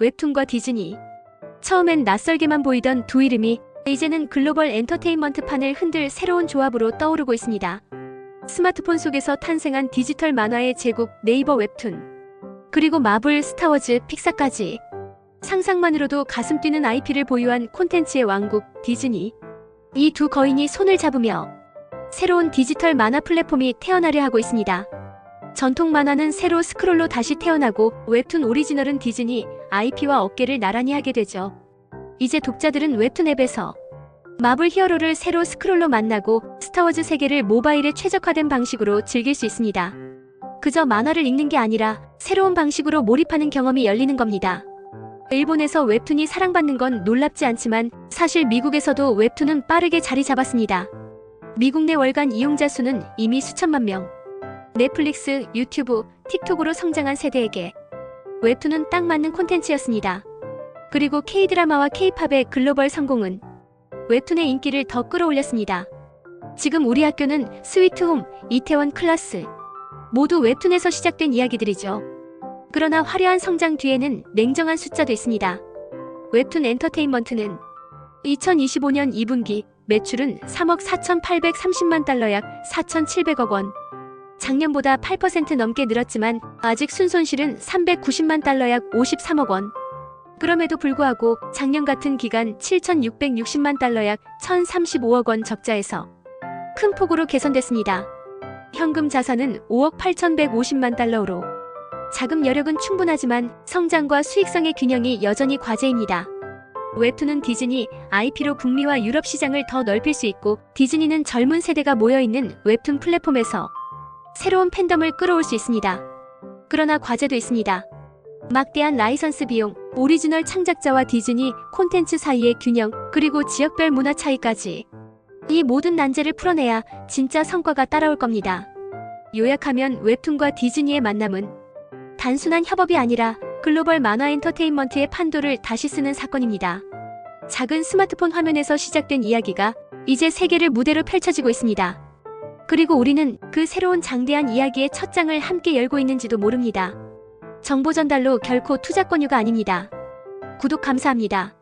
웹툰과 디즈니. 처음엔 낯설게만 보이던 두 이름이 이제는 글로벌 엔터테인먼트 판을 흔들 새로운 조합으로 떠오르고 있습니다. 스마트폰 속에서 탄생한 디지털 만화의 제국 네이버 웹툰. 그리고 마블, 스타워즈, 픽사까지. 상상만으로도 가슴 뛰는 IP를 보유한 콘텐츠의 왕국 디즈니. 이 두 거인이 손을 잡으며 새로운 디지털 만화 플랫폼이 태어나려 하고 있습니다. 전통 만화는 새로 스크롤로 다시 태어나고 웹툰 오리지널은 디즈니, IP와 어깨를 나란히 하게 되죠. 이제 독자들은 웹툰 앱에서 마블 히어로를 새로 스크롤로 만나고 스타워즈 세계를 모바일에 최적화된 방식으로 즐길 수 있습니다. 그저 만화를 읽는 게 아니라 새로운 방식으로 몰입하는 경험이 열리는 겁니다. 일본에서 웹툰이 사랑받는 건 놀랍지 않지만 사실 미국에서도 웹툰은 빠르게 자리 잡았습니다. 미국 내 월간 이용자 수는 이미 수천만 명. 넷플릭스, 유튜브, 틱톡으로 성장한 세대에게 웹툰은 딱 맞는 콘텐츠였습니다. 그리고 K-드라마와 K-팝의 글로벌 성공은 웹툰의 인기를 더 끌어올렸습니다. 지금 우리 학교는 스위트홈, 이태원 클라스 모두 웹툰에서 시작된 이야기들이죠. 그러나 화려한 성장 뒤에는 냉정한 숫자도 있습니다. 웹툰 엔터테인먼트는 2025년 2분기 매출은 3억 4,830만 달러 약 4,700억 원. 작년보다 8% 넘게 늘었지만 아직 순손실은 390만 달러 약 53억 원. 그럼에도 불구하고 작년 같은 기간 7,660만 달러 약 1,035억 원 적자에서 큰 폭으로 개선됐습니다. 현금 자산은 5억 8,150만 달러로 자금 여력은 충분하지만 성장과 수익성의 균형이 여전히 과제입니다. 웹툰은 디즈니, IP로 북미와 유럽 시장을 더 넓힐 수 있고 디즈니는 젊은 세대가 모여있는 웹툰 플랫폼에서 새로운 팬덤을 끌어올 수 있습니다. 그러나 과제도 있습니다. 막대한 라이선스 비용, 오리지널 창작자와 디즈니 콘텐츠 사이의 균형, 그리고 지역별 문화 차이까지. 이 모든 난제를 풀어내야 진짜 성과가 따라올 겁니다. 요약하면 웹툰과 디즈니의 만남은 단순한 협업이 아니라 글로벌 만화 엔터테인먼트의 판도를 다시 쓰는 사건입니다. 작은 스마트폰 화면에서 시작된 이야기가 이제 세계를 무대로 펼쳐지고 있습니다. 그리고 우리는 그 새로운 장대한 이야기의 첫 장을 함께 열고 있는지도 모릅니다. 정보 전달로 결코 투자 권유가 아닙니다. 구독 감사합니다.